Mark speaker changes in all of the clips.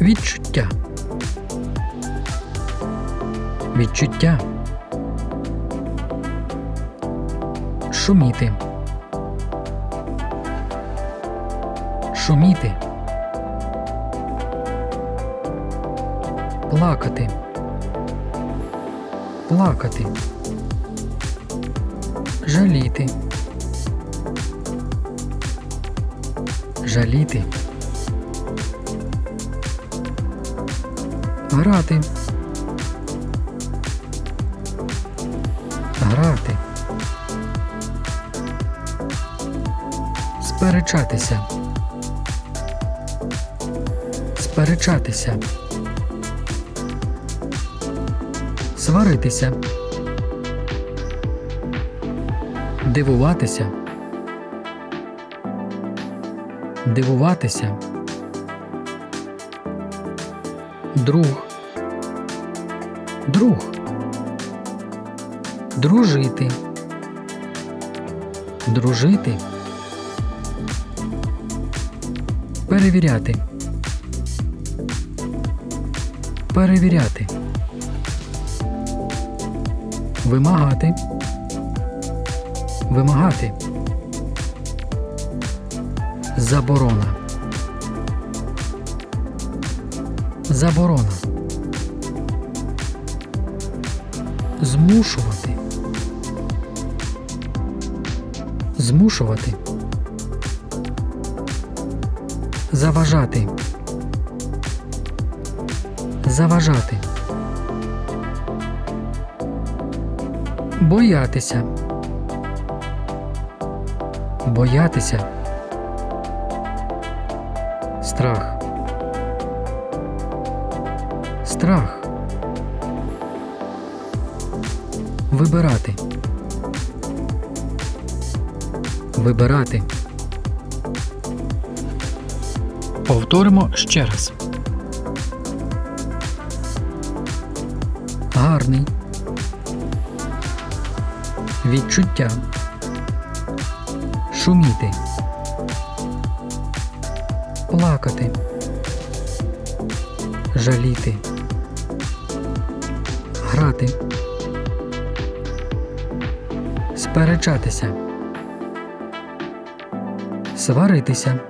Speaker 1: Відчуття. Відчуття. Шуміти. Шуміти. Плакати. Плакати. Жаліти. Жаліти. Грати. Грати. Сперечатися. Сперечатися. Сваритися. Дивуватися. Дивуватися. Друг. Друг. Дружити. Дружити. Перевіряти. Перевіряти. Вимагати. Вимагати. Заборона. Заборона. Змушувати. Змушувати. Заважати. Заважати. Боятися. Боятися. Страх. Страх. Вибирати. Вибирати. Повторимо ще раз. Гарний. Відчуття. Шуміти. Плакати. Жаліти. Грати. Сперечатися. Сваритися.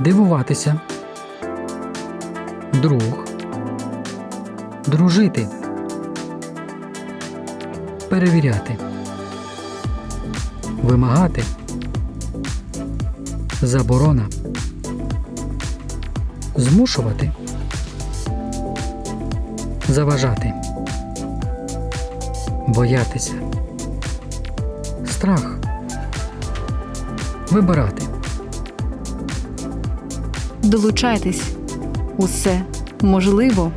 Speaker 1: Дивуватися. Друг. Дружити. Перевіряти. Вимагати. Заборона. Змушувати. Заважати. Боятися. Страх. Вибирати.
Speaker 2: Долучайтесь. Усе можливо.